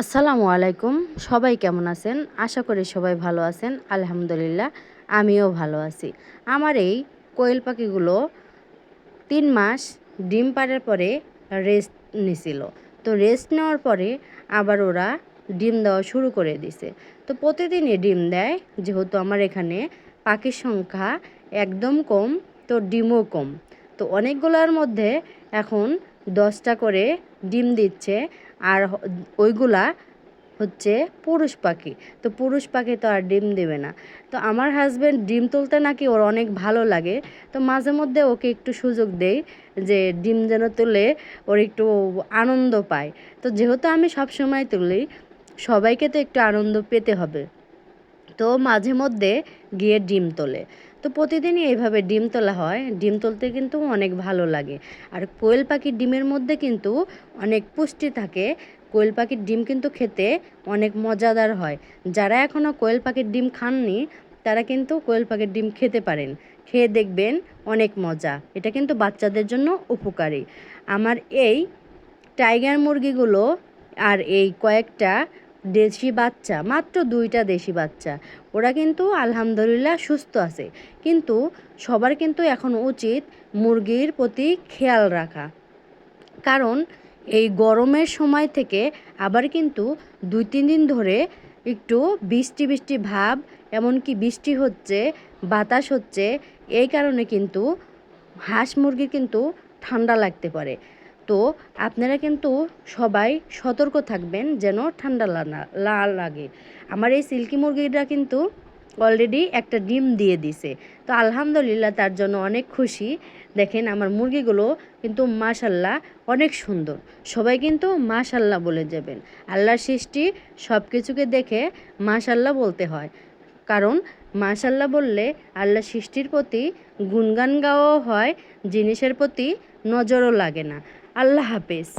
আসসালামু আলাইকুম। সবাই কেমন আছেন? আশা করি সবাই ভালো আছেন। আলহামদুলিল্লাহ, আমিও ভালো আছি। আমার এই কোয়েল পাখিগুলো তিন মাস ডিম পাড়ার পরে রেস্ট নিছিল। তো রেস্ট নেওয়ার পরে আবার ওরা ডিম দেওয়া শুরু করে দিছে। তো প্রতিদিনই ডিম দেয়, যেহেতু আমার এখানে পাখির সংখ্যা একদম কম, তো ডিমও কম। তো অনেকগুলোর মধ্যে এখন দশটা করে ডিম দিচ্ছে। আর ওইগুলা হচ্ছে পুরুষ পাখি। তো পুরুষ পাখি তো আর ডিম দেবে না। তো আমার হাজব্যান্ড ডিম তুলতে নাকি ওর অনেক ভালো লাগে। তো মাঝে মধ্যে ওকে একটু সুযোগ দেই যে ডিম যেন তুলে ওর একটু আনন্দ পায়। তো যেহেতু আমি সব সময় তুলি, সবাইকে তো একটু আনন্দ পেতে হবে। তো মাঝে মধ্যে গিয়ে ডিম তোলে। তো প্রতিদিনই এইভাবে ডিম তোলা হয়। ডিম তুলতে কিন্তু অনেক ভালো লাগে। আর কোয়েল পাখির ডিমের মধ্যে কিন্তু অনেক পুষ্টি থাকে। কোয়েল পাখির ডিম কিন্তু খেতে অনেক মজাদার হয়। যারা এখনও কোয়েল পাখির ডিম খাননি, তারা কিন্তু কোয়েল পাখির ডিম খেতে পারেন। খেয়ে দেখবেন অনেক মজা। এটা কিন্তু বাচ্চাদের জন্য উপকারী। আমার এই টাইগার মুরগিগুলো আর এই কয়েকটা দেশি বাচ্চা, মাত্র দুইটা দেশি বাচ্চা। ওরা কিন্তু আলহামদুলিল্লাহ সুস্থ আছে। কিন্তু সবার কিন্তু এখন উচিত মুরগির প্রতি খেয়াল রাখা। কারণ এই গরমের সময় থেকে আবার কিন্তু দুই, তিন দিন ধরে একটু বৃষ্টি বৃষ্টি ভাব, এমনকি বৃষ্টি হচ্ছে, বাতাস হচ্ছে, এই কারণে কিন্তু হাঁস মুরগি কিন্তু ঠান্ডা লাগতে পারে। তো আপনারা কিন্তু সবাই সতর্ক থাকবেন যেন ঠান্ডা না লাগে। আমার এই সিল্কি মুরগিটা কিন্তু অলরেডি একটা ডিম দিয়ে দিছে। তো আলহামদুলিল্লাহ তার জন্য অনেক খুশি। দেখেন আমার মুরগিগুলো কিন্তু মাশাল্লাহ অনেক সুন্দর। সবাই কিন্তু মাশাল্লাহ বলে যাবেন। আল্লাহর সৃষ্টি সব কিছুকে দেখে মাশাল্লাহ বলতে হয়। কারণ মাশাল্লাহ বললে আল্লাহ সৃষ্টির প্রতি গুণগান গাওয়াও হয়, জিনিসের প্রতি নজরও লাগে না। আল্লাহ হাফেজ